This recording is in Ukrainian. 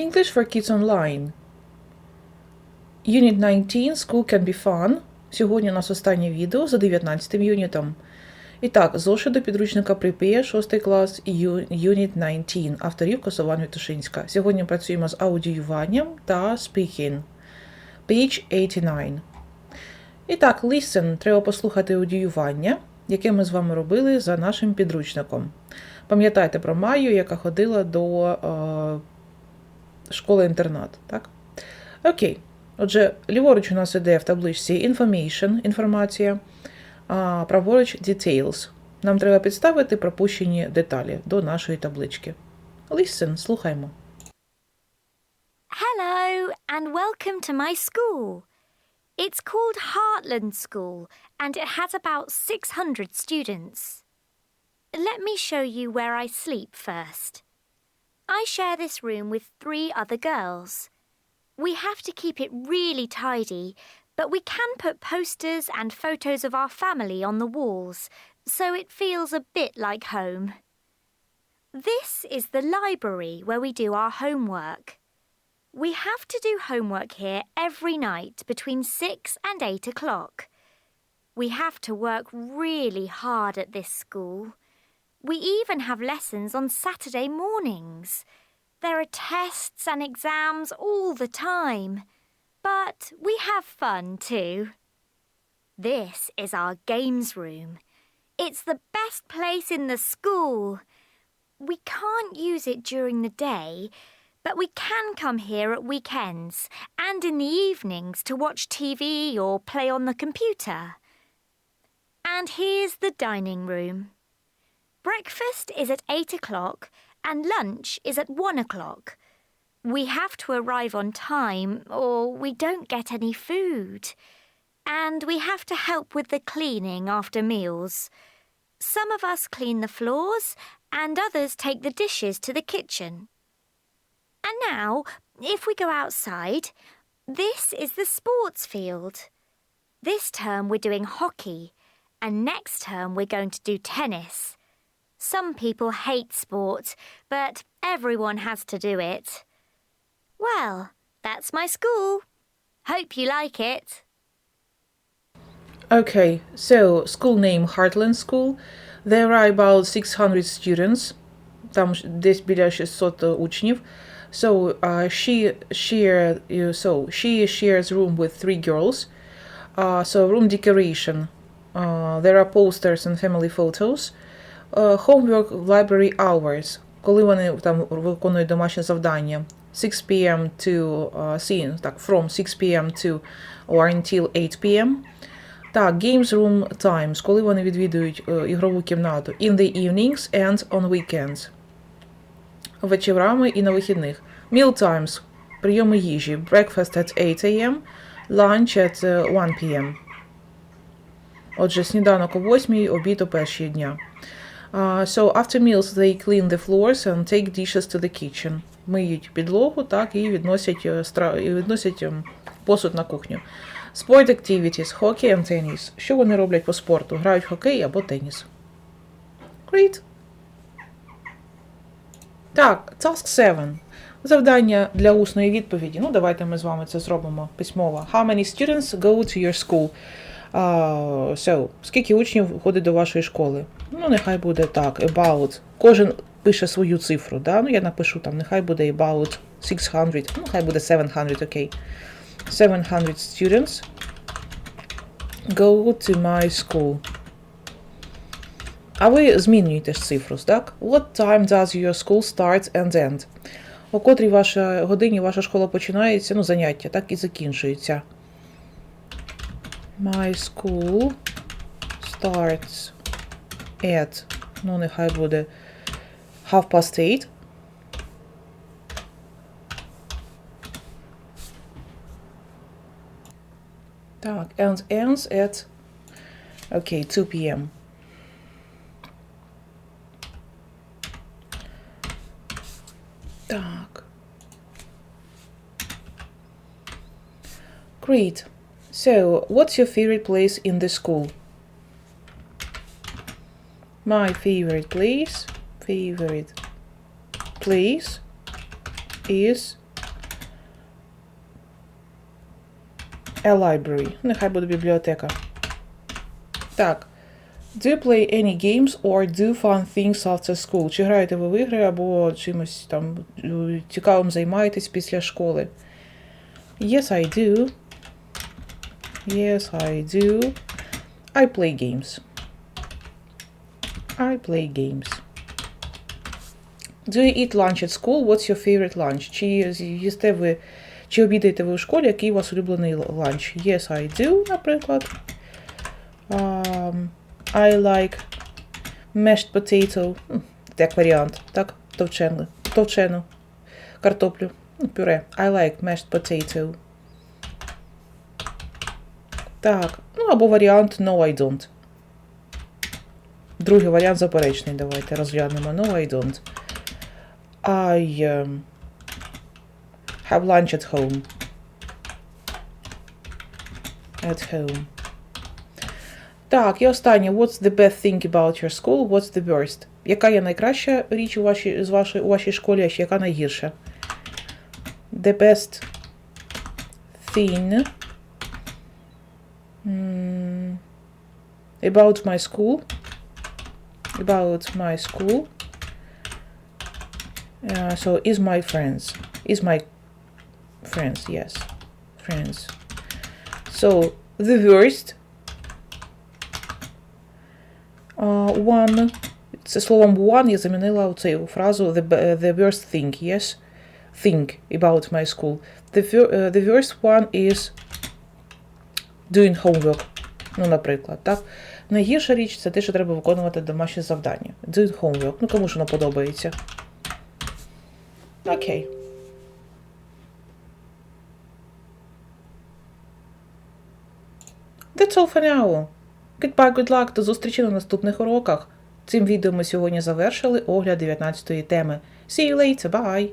English for Kids Online. Unit 19 School Can Be Fun. Сьогодні у нас останнє відео за 19 юнітом. І так, зошит до підручника Prepare 6 клас Unit 19 авторів Косован Вітушинська. Сьогодні працюємо з аудіюванням та speaking. Page 89. І так, listen. Треба послухати аудіювання, яке ми з вами робили за нашим підручником. Пам'ятаєте про Майю, яка ходила до школи-інтернат, так? Окей. Отже, ліворуч у нас іде в табличці information, інформація, а праворуч details. Нам треба підставити пропущені деталі до нашої таблички. Listen, слухаймо. Hello and welcome to my school. It's called Heartland School and it has about 600 students. Let me show you where I sleep first. I share this room with three other girls. We have to keep it really tidy, but we can put posters and photos of our family on the walls, so it feels a bit like home. This is the library where we do our homework. We have to do homework here every night between six and eight o'clock. We have to work really hard at this school. We even have lessons on Saturday mornings. There are tests and exams all the time. But we have fun too. This is our games room. It's the best place in the school. We can't use it during the day, but we can come here at weekends and in the evenings to watch TV or play on the computer. And here's the dining room. Breakfast is at eight o'clock and lunch is at one o'clock. We have to arrive on time or we don't get any food. And we have to help with the cleaning after meals. Some of us clean the floors and others take the dishes to the kitchen. And now, if we go outside, this is the sports field. This term we're doing hockey, and next term we're going to do tennis. Some people hate sport, but everyone has to do it. Well, that's my school. Hope you like it. Okay, so school name Heartland School. There are about 600 students. Там ж- десь біля 600 учнів. So uh, she share uh, so she shares room with three girls. Uh, so room decoration. Uh, there are posters and family photos. Uh, homework library hours. Коли вони там виконують домашнє завдання. 6 p.m. to uh, так, from 6 p.m. to or until 8 p.m. Так, Games Room Times, коли вони відвідують е, ігрову кімнату. In the evenings and on weekends. Вечорами і на вихідних. Meal Times, прийоми їжі. Breakfast at 8 a.m. Lunch at е, 1 p.m. Отже, сніданок о 8, обід о 1 дня. So after meals they clean the floors and take dishes to the kitchen. Миють підлогу, так, і відносять, е, і відносять ем, посуд на кухню. Sport activities, hockey and tennis. Що вони роблять по спорту? Грають в хокей або теніс. Great. Так, task 7. Завдання для усної відповіді. Ну, давайте ми з вами це зробимо письмово. How many students go to your school? Uh, so, скільки учнів ходить до вашої школи? Ну, нехай буде так, about. Кожен пише свою цифру, да? Ну, я напишу там, нехай буде about 600, ну, нехай буде 700, окей. 700 students go to my school. А ви змінюєте ж цифру, так? What time does your school start and end? О котрій ваша годині ваша школа починається, ну, заняття, так і закінчується. My school starts at, ну, нехай буде half past eight. Так, and ends at, okay, 2 p.m. Так. Great. So, what's your favorite place in the school? my favorite place favorite place is a library. Нехай буде бібліотека. Так. Do you play any games or do fun things after school? Чи граєте ви в ігри або чимось там цікавим займаєтесь після школи? Yes, I do. Yes, I do. I play games. I play games. Do you eat lunch at school? What's your favorite lunch? Чи їсте ви, чи обідаєте ви у школі? Який у вас улюблений ланч? Yes, I do, наприклад. Um, I like mashed potato. Як варіант, так? Товчену. Товчену. Картоплю. Ну, Пюре. I like mashed potato. Так. Ну, або варіант No, I don't. Другий варіант заперечний. Давайте розглянемо. No, I don't. I um, have lunch at home. At home. Так, і останнє. What's the best thing about your school? What's the worst? Яка є найкраща річ у вашій, з вашої, у вашій школі, а ще яка найгірша? The best thing about my school. About my school. Uh, so is my friends. Is my friends, yes. Friends. So the worst Uh, one. Це словом one я замінила цю фразу the, b- the worst thing, yes? Think about my school. The, fir- uh, the worst one is doing homework. Ну, наприклад, так? Найгірша річ це те, що треба виконувати домашнє завдання. Doing homework. Ну, кому ж воно подобається. Окей. That's all for now. Goodbye, good luck, до зустрічі на наступних уроках. Цим відео ми сьогодні завершили огляд 19-ї теми. See you later, bye!